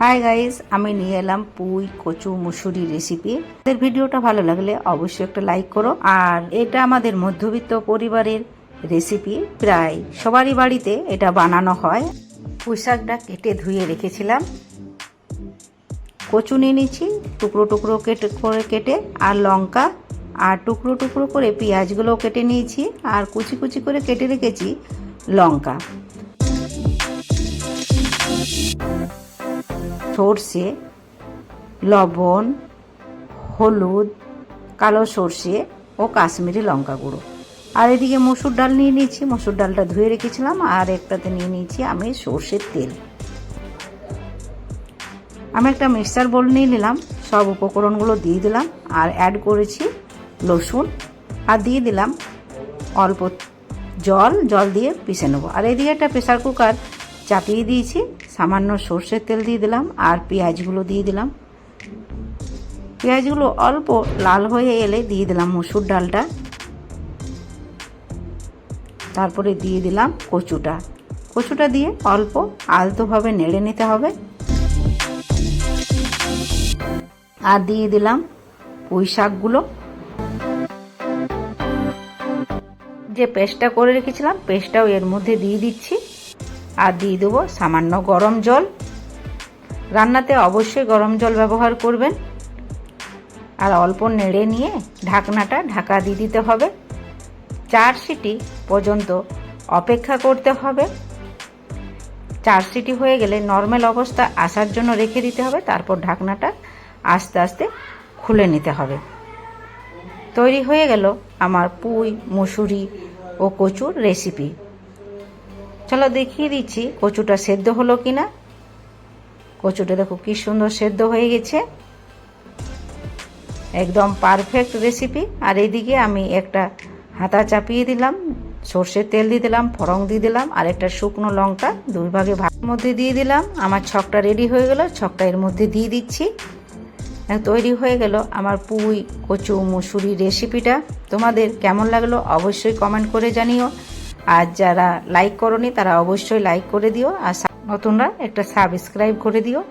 Hi guys আমি নিয়ে এলাম পুই, কচু, মুসুরি রেসিপি এদের ভিডিওটা ভালো লাগলে অবশ্যই একটা লাইক করো। আর এটা আমাদের মধ্যবিত্ত পরিবারের রেসিপি প্রায় সবারই বাড়িতে এটা বানানো হয়। পুঁই শাকটা কেটে ধুয়ে রেখেছিলাম। কচু নিয়ে নিচ্ছি টুকরো টুকরো কেটে করে কেটে, আর লঙ্কা, আর টুকরো টুকরো করে পেঁয়াজগুলো কেটে নিয়েছি, আর কুচি কুচি করে কেটে রেখেছি লঙ্কা। সর্ষে, লবণ, হলুদ, কালো সর্ষে ও কাশ্মীরি লঙ্কা গুঁড়ো। আর এদিকে মসুর ডাল নিয়ে নিয়েছি। মসুর ডালটা ধুয়ে রেখেছিলাম আর একটাতে নিয়ে নিয়েছি আমি সর্ষের তেল। আমি একটা মিক্সার বোল নিয়ে নিলাম, সব উপকরণগুলো দিয়ে দিলাম আর অ্যাড করেছি রসুন আর দিয়ে দিলাম অল্প জল জল দিয়ে পিষে নেব। আর এদিকে একটা প্রেসার কুকার চাপিয়ে দিয়েছি, সামান্য সর্ষের তেল দিয়ে দিলাম আর পেঁয়াজগুলো দিয়ে দিলাম। পেঁয়াজগুলো অল্প লাল হয়ে এলে দিয়ে দিলাম মসুর ডালটা। তারপরে দিয়ে দিলাম কচুটা। কচুটা দিয়ে অল্প আলতোভাবে নেড়ে নিতে হবে। আর দিয়ে দিলাম পুঁই শাকগুলো। যে পেস্টটা করে রেখেছিলাম, পেস্টটাও এর মধ্যে দিয়ে দিচ্ছি। আর দিয়ে দেবো সামান্য গরম জল। রান্নাতে অবশ্যই গরম জল ব্যবহার করবেন। আর অল্প নেড়ে নিয়ে ঢাকনাটা ঢাকা দিয়ে দিতে হবে। চার সিটি পর্যন্ত অপেক্ষা করতে হবে। চার সিটি হয়ে গেলে নর্মাল অবস্থা আসার জন্য রেখে দিতে হবে। তারপর ঢাকনাটা আস্তে আস্তে খুলে নিতে হবে। তৈরি হয়ে গেল আমার পুঁই, মুসুরি ও কচুর রেসিপি চলো দেখিয়ে দিচ্ছি, কচুটা সেদ্ধ হলো কি না কচুটা দেখো কি সুন্দর সেদ্ধ হয়ে গেছে। একদম পারফেক্ট রেসিপি আর এইদিকে আমি একটা হাতা চাপিয়ে দিলাম, সর্ষের তেল দিয়ে দিলাম ফরং দিয়ে দিলাম, আর একটা শুকনো লঙ্কা দুই ভাগে ভাগের মধ্যে দিয়ে দিলাম। আমার ছকটা রেডি হয়ে গেল, ছকটা এর মধ্যে দিয়ে দিচ্ছি। তৈরি হয়ে গেল আমার পুঁই, কচু মুসুরি রেসিপিটা তোমাদের কেমন লাগল অবশ্যই কমেন্ট করে জানিও। আর যারা লাইক করনি তারা অবশ্যই লাইক করে দিও। আর নতুনরা একটা সাবস্ক্রাইব করে দিও।